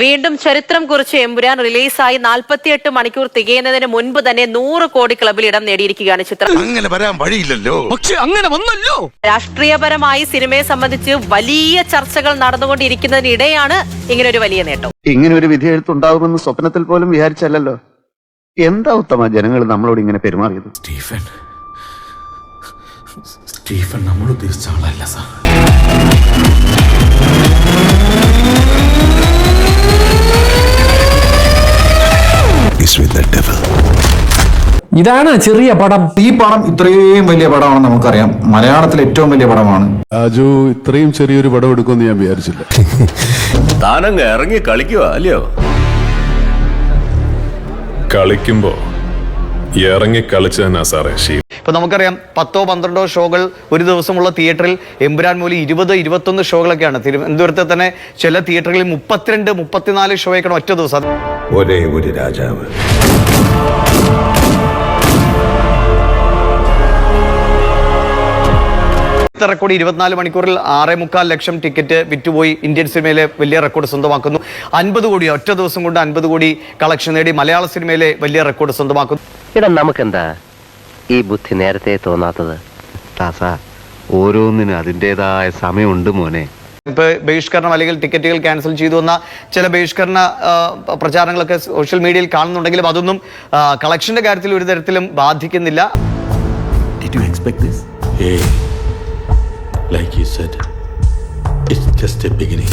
വീണ്ടും ചരിത്രം കുറിച്ച് എമ്പുരാൻ റിലീസായി നാൽപ്പത്തിയെട്ട് മണിക്കൂർ തികയുന്നതിന് മുൻപ് തന്നെ നൂറ് കോടി ക്ലബിൽ ഇടം നേടിയിരിക്കുകയാണ് ചിത്രം. അങ്ങനെ വരാൻ വഴിയില്ലല്ലോ. പക്ഷെ അങ്ങനെ വന്നല്ലോ. രാഷ്ട്രീയപരമായി സിനിമയെ സംബന്ധിച്ച് വലിയ ചർച്ചകൾ നടന്നുകൊണ്ടിരിക്കുന്നതിനിടെയാണ് ഇങ്ങനെ ഒരു വലിയ നേട്ടം. ഇങ്ങനെ ഒരു വിധി എഴുത്തുണ്ടാകുമെന്ന് സ്വപ്നത്തിൽ പോലും വിചാരിച്ചല്ലോ എന്താ ഉത്തമ ജനങ്ങൾ നമ്മളോട് ഇങ്ങനെ പെരുമാറിയത്? സ്റ്റീഫൻ. സ്റ്റീഫൻ നമ്മൾ ഉദ്ദേശിച്ച ആളല്ല സാർ. ഇതാണ് ചെറിയ പടം. ഈ പടം ഇത്രയും വലിയ പടമാണെന്ന് നമുക്കറിയാം. മലയാളത്തിലെ ഏറ്റവും വലിയ പടമാണ്. രാജു ഇത്രയും ചെറിയൊരു പടം എടുക്കുമെന്ന് ഞാൻ വിചാരിച്ചില്ല. താനങ്ങ് ഇറങ്ങി കളിക്കുക അല്ലയോ? കളിക്കുമ്പോ ഇറങ്ങി കളിച്ചതന്നാ സാറേ ശീലം. ഇപ്പൊ നമുക്കറിയാം പത്തോ പന്ത്രണ്ടോ ഷോകൾ ഒരു ദിവസമുള്ള തിയേറ്ററിൽ എമ്പുരാൻ മൂലി ഇരുപത് ഇരുപത്തൊന്ന് ഷോകളൊക്കെയാണ്. തിരുവനന്തപുരത്തെ തന്നെ ചില തിയേറ്ററുകളിൽ മുപ്പത്തിരണ്ട് മുപ്പത്തിനാല് ഷോയൊക്കെയാണ് ഒറ്റ ദിവസം. ഒരേ ഒരു രാജാവ്. റെക്കോർഡ് ഇരുപത്തിനാല് മണിക്കൂറിൽ ആറേ മുക്കാൽ ലക്ഷം ടിക്കറ്റ് വിറ്റുപോയി ഇന്ത്യൻ സിനിമയിലെ വലിയ റെക്കോർഡ് സ്വന്തമാക്കുന്നു. അൻപത് കോടി ഒറ്റ ദിവസം കൊണ്ട് അൻപത് കോടി കളക്ഷൻ നേടി മലയാള സിനിമയിലെ വലിയ റെക്കോർഡ് സ്വന്തമാക്കുന്നു. നമുക്ക് നമുക്കെന്താ? ഈ ബുദ്ധി നേരത്തെ തോന്നാത്തത് ദാസ ഓരോന്നിനും അതിന്റെതായ സമയമുണ്ട് മോനെ ഇപ്പൊ ബഹിഷ്കരണം അല്ലെങ്കിൽ ടിക്കറ്റുകൾ ക്യാൻസൽ ചെയ്തു വന്ന ചില ബഹിഷ്കരണ പ്രചാരണങ്ങളൊക്കെ സോഷ്യൽ മീഡിയയിൽ കാണുന്നുണ്ടെങ്കിലും അതൊന്നും കളക്ഷന്റെ കളക്ഷന്റെ കാര്യത്തിൽ ഒരു തരത്തിലും ബാധിക്കുന്നില്ല Did you expect this? Hey, like you said, it's just a beginning.